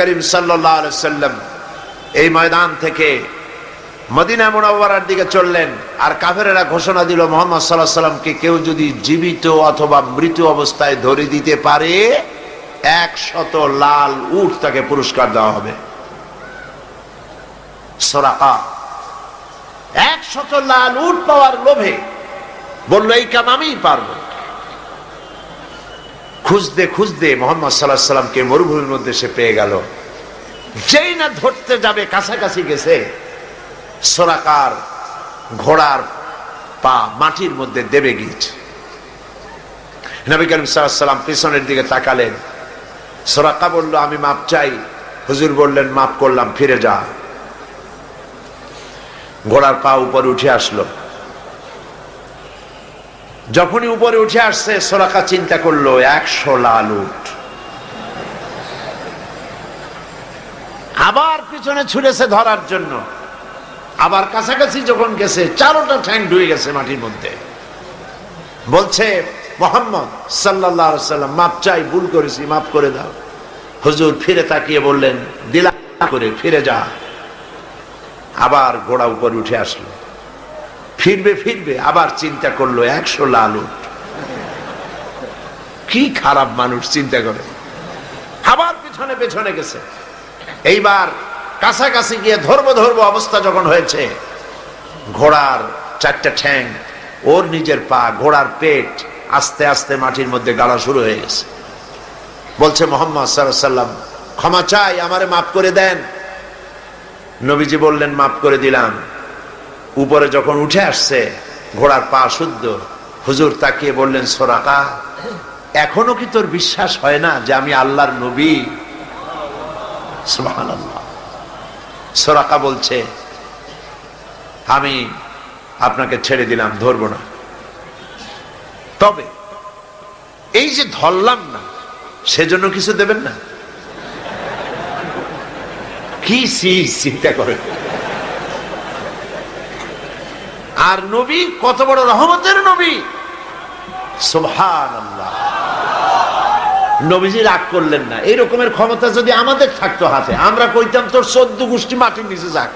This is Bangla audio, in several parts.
করিম সাল্লাম এই ময়দান থেকে মদিনা দিকে চললেন। আর কাফেরেরা ঘোষণা দিল, মোহাম্মদ সাল্লাহ সাল্লামকে কেউ যদি জীবিত অথবা মৃত অবস্থায় ধরে দিতে পারে একশত লাল উট তাকে পুরস্কার দেওয়া হবে। সোরাকা। একশত লাল উট পাওয়ার লোভে বলল, এই কাম আমিই পারব। খুঁজতে খুঁজতে মোহাম্মদ সাল্লাহ সাল্লামকে মরুভূমির মধ্যে সে পেয়ে গেল। যেই না ধরতে যাবে, কাছাকাছি গেছে সোরাকার ঘোড়ার পা মাটির মধ্যে দেবে গিয়েছে নবী করিম সাল্লাম পিছনের দিকে তাকালেন। সোরাকা বলল, আমি মাপ চাই। হুজুর বললেন, মাপ করলাম, ফিরে যা। ঘোড়ার পা উপরে উঠে আসলো। যখনই উপরে উঠে আসছে, সোরাকা চিন্তা করল, একশো লাল উঠ আবার পিছনে ছুড়েছে ধরার জন্য। আবার কাছাকাছি যখন গেছে, চারোটা ঠ্যাং ডুয়ে গেছে মাটির মধ্যে। বলছে, মোহাম্মদ সাল্লাহ সাল্লাম মাপ চাই, ভুল করেছি মাফ করে দাও। হুজুর ফিরে তাকিয়ে বললেন দিলা করে, ফিরে যা। আবার ঘোড়া উপরে উঠে আসলো। ফিরবে ফিরবে, আবার চিন্তা করল, একশো লাল। কি খারাপ মানুষ, চিন্তা করে। আবার পিছনে, পেছনে গেছে। এইবার কাছাকাছি গিয়ে ধরবো ধরবো অবস্থা যখন হয়েছে, ঘোড়ার চারটা ঠ্যাং, ওর নিজের পা, ঘোড়ার পেট, আস্তে আস্তে মাটির মধ্যে গাড়া শুরু হয়ে গেছে। বলছে মোহাম্মদ সাল্লাম ক্ষমা চাই, আমারে মাফ করে দেন। নবীজি বললেন, মাফ করে দিলাম। উপরে যখন উঠে আসছে, ঘোড়ার পা শুদ্ধ, হুজুর তাকিয়ে বললেন, সোরাকা, এখনও কি তোর বিশ্বাস হয় না যে আমি আল্লাহর নবী? সোরাকা বলছে, আমি আপনাকে ছেড়ে দিলাম, ধরবো না। তবে, এই যে ধরলাম না, সেজন্য কিছু দেবেন না? কি চিন্তা করে? আর নবী কত বড় রহমতের নবী। সোভান নবীজি রাগ করলেন না। এই রকমের ক্ষমতা যদি আমাদের থাকতো হাতে, আমরা কইতাম, তোর চোদ্দ গোষ্ঠী মাটির নিচে যাক।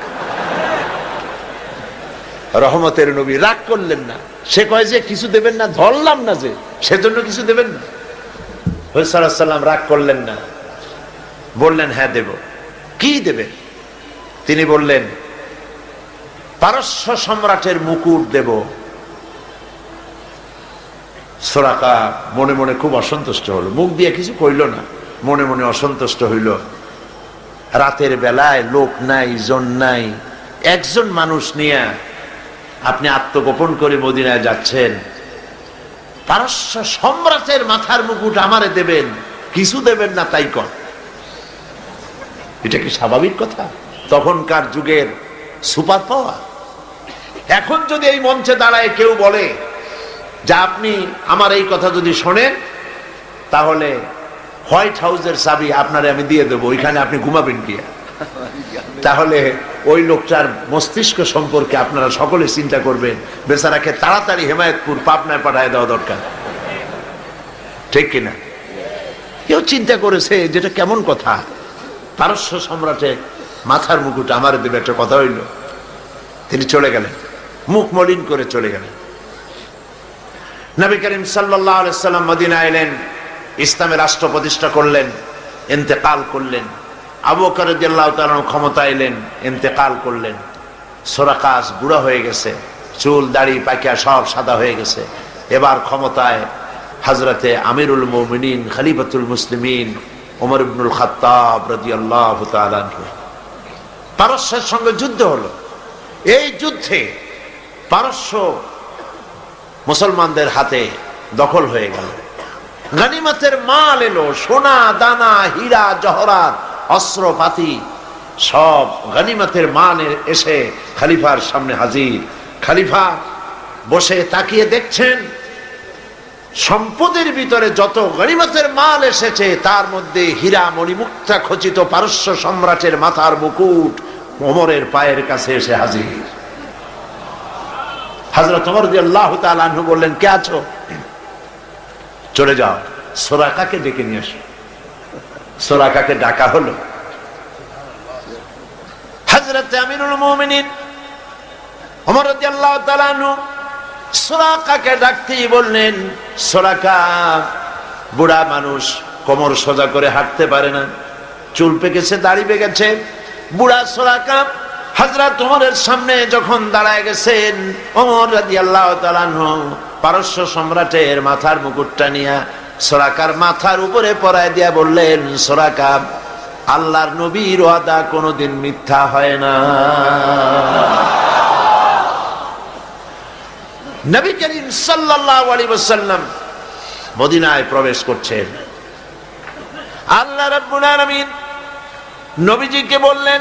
রহমতের নবী রাগ করলেন না। সে কয় যে, কিছু দেবেন না, ধরলাম না যে, সেজন্য কিছু দেবেন না। হসাল্লাম রাগ করলেন না। বললেন হ্যাঁ দেব। কি দেবে তিনি বললেন পারস্য সম্রাটের মুকুট দেব। সোরাকা মনে মনে খুব অসন্তুষ্ট হলো। মুখ দিয়ে কিছু কইল না, মনে মনে অসন্তুষ্ট হইল। রাতের বেলায় লোক নাই, জন নাই, একজন মানুষ নিয়ে আপনি আত্মগোপন করে মদিনায় যাচ্ছেন। পারস্য সম্রাটের মাথার মুকুট আমারে দেবেন, কিছু দেবেন না তাই কর। এটা কি স্বাভাবিক কথা? তখনকার যুগের সুপার পাওয়ার। এখন যদি এই মঞ্চে দাঁড়ায় কেউ বলে যে আপনি আমার এই কথা যদি শোনেন, তাহলে হোয়াইট হাউসের চাবি আপনারে আমি দিয়ে দেবো, ওইখানে আপনি ঘুমাবেন কি তাহলে ওই লোকটার মস্তিষ্ক সম্পর্কে আপনারা সকলে চিন্তা করবেন। বেচারাকে তাড়াতাড়ি হেমায়তপুর পাবনায় পাঠায় দেওয়া দরকার। ঠিক কিনা? কেউ চিন্তা করেছে যেটা কেমন কথা? পারস্য সম্রাটে মাথার মুকুট আমার দেবে, একটা কথা হইল। তিনি চলে গেলেন। মুখ মলিন করে চলে গেলেন নবী করিম সাল্লাম মদিনা এলেন, ইসলামের রাষ্ট্র প্রতিষ্ঠা করলেন এতেকাল করলেন। আবু করজ্লাহ ক্ষমতা এলেন এতেকাল করলেন। সোরাকাশ বুড়া হয়ে গেছে, চুল, দাড়ি পাকিয়া সব সাদা হয়ে গেছে। এবার ক্ষমতায় হাজরতে আমিরুল মোমিনিন, খালিফাতুল মুসলিমিন ওমর ইবনুল খাত্তাব রাজি আল্লাহ পারস্যের সঙ্গে যুদ্ধ হলো। এই যুদ্ধে পারস্য মুসলমানদের হাতে দখল হয়ে গেল। গানিমাতের মাল এলো, সোনা, দানা, হীরা জহরাত অস্ত্রপাতি, সব গানিমাতের মান এসে খালিফার সামনে হাজির। খালিফা বসে তাকিয়ে দেখছেন, সম্পদের ভিতরে যত গণিমতের মাল এসেছে, তার মধ্যে হীরা মণিমুক্তা খচিত পারস্য সম্রাটের মাথার মুকুট ওমরের পায়ের কাছে এসে হাজির। হাজরত আল্লাহ তালু বললেন, কে আছো? চলে যাও। সোরাকাকে ডেকে নিয়ে আসো। সোরাকাকে ডাকা হলো। হযরত আমিরুল মুমিনিন ওমর রাদিয়াল্লাহু তাআলা আনহু সুরাকাকে ডাকতেই বললেন, সুরাকা, বুড়া মানুষ কোমর সোজা করে হাঁটতে পারে না। চুল পেকেছে, দাড়ি পেকেছে। বুড়া সুরাকা হযরত ওমরের সামনে যখন দাঁড়ায় গেছেন ওমর তাআলা আনহু পারস্য সম্রাটের মাথার মুকুটটা নিয়ে সোরাকার মাথার উপরে পরায় দিয়া বললেন, সোরাকা, আল্লাহর নবীর ওয়াদা কোনোদিন মিথ্যা হয় না। নবী করিম সাল্লাল্লাহু আলাইহি ওয়াসাল্লাম মদিনায় প্রবেশ করছেন। আল্লাহ রাব্বুল আলামিন নবীজিকে বললেন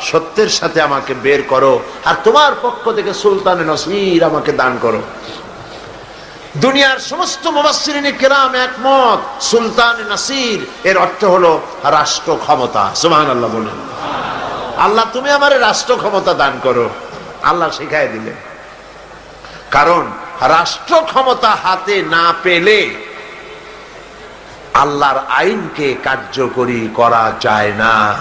সত্যের সাথে আমাকে বের করো। আর তোমার পক্ষ থেকে সুলতান নসির আমাকে দান করো। দুনিয়ার সমস্ত একমত। সুলতান নাসির, এর অর্থ হলো রাষ্ট্র ক্ষমতা। সুবহানাল্লাহ বলেন। আল্লাহ, তুমি আমার রাষ্ট্র ক্ষমতা দান করো। আল্লাহ শিখাই দিলেন। কারণ রাষ্ট্র ক্ষমতা হাতে না পেলে আল্লাহর আইনকে কার্যকরী করা যায় না।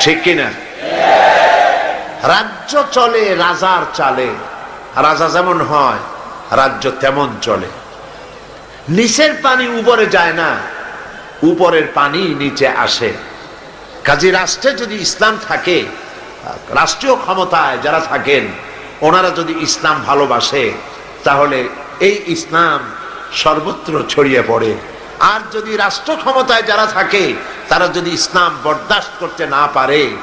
ঠিক কিনা? রাজ্য চলে, রাজার চালে। রাজা যেমন হয়, রাজ্য তেমন চলে। নিচের পানি উপরে যায় না, উপরের পানি নিচে আসে। কাজী রাষ্ট্রে যদি ইসলাম থাকে, রাষ্ট্রীয় ক্ষমতায় যারা থাকেন, ওনারা যদি ইসলাম ভালোবাসে, তাহলে এই ইসলাম সর্বত্র ছড়িয়ে পড়ে। আর যদি রাষ্ট্র ক্ষমতায় যারা থাকে, তারা যদি ইসলাম বরদাস্ত করতে না পারে,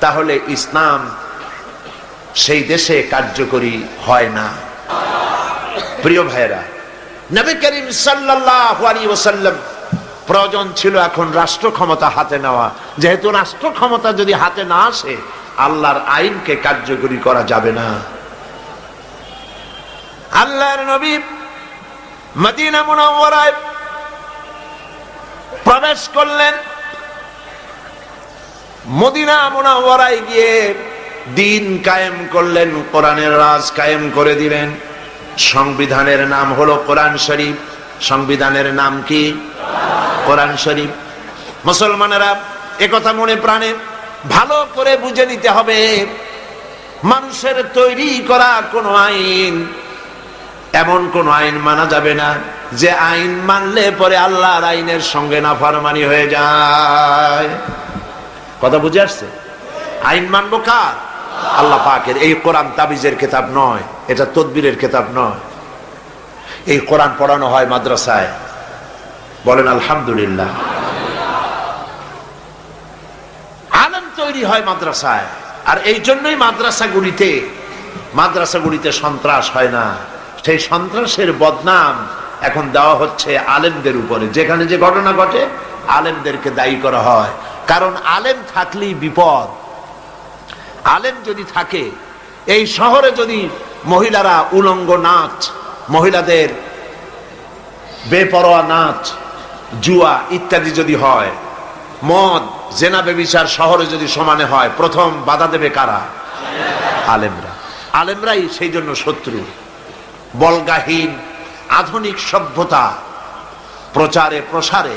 তাহলে ইসলাম সেই দেশে কার্যকরী হয় না। প্রিয় ভাইরা নবী করিম সাল্লাল্লাহু আলাইহি ওয়াসাল্লাম প্রয়োজন ছিল এখন রাষ্ট্র ক্ষমতা হাতে নেওয়া। যেহেতু রাষ্ট্র ক্ষমতা যদি হাতে না আসে, আল্লাহর আইনকে কার্যকরী করা যাবে না। আল্লাহর নবী মদিনা মুনাওয়ারায় প্রবেশ করলেন। মদিনা মুনাওয়ারায় গিয়ে দিন কায়েম করলেন, কোরআনের রাজ কায়েম করে দিলেন। সংবিধানের নাম হলো কোরআন শরীফ। সংবিধানের নাম কি? কোরআন শরীফ। মুসলমানেরা একথা মনে প্রাণে ভালো করে বুঝে নিতে হবে। মানুষের তৈরি করা কোনো আইন এমন কোন আইন মানা যাবে না যে আইন মানলে পরে আল্লাহর আইনের সঙ্গে না ফারমানি হয়ে যায়। কথা বুঝে আসছে? আইন মানবো কার? আল্লাহ পাকের। এই কোরআন তাবিজের কেতাব নয়, এটা তদবিরের কেতাব নয়। এই কোরআন পড়ানো হয় মাদ্রাসায়। বলেন, আলহামদুলিল্লাহ। আলম তৈরি হয় মাদ্রাসায়। আর এই জন্যই মাদ্রাসাগুলিতে মাদ্রাসাগুলিতে সন্ত্রাস হয় না। সেই সন্ত্রাসের বদনাম এখন দেওয়া হচ্ছে আলেমদের উপরে। যেখানে যে ঘটনা ঘটে, আলেমদেরকে দায়ী করা হয়। কারণ আলেম থাকলেই বিপদ। আলেম যদি থাকে, এই শহরে যদি মহিলারা উলঙ্গ নাচ, মহিলাদের বেপরোয়া নাচ, জুয়া ইত্যাদি যদি হয়, মদ, জেনা বেবিচার শহরে যদি সমানে হয়, প্রথম বাধা দেবে কারা? আলেমরা। আলেমরাই সেই জন্য শত্রু। বলগাহীন আধুনিক সভ্যতা প্রচারে প্রসারে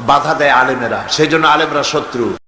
বাধা দেয় আলেমেরা সেই জন্য আলেমরা শত্রু।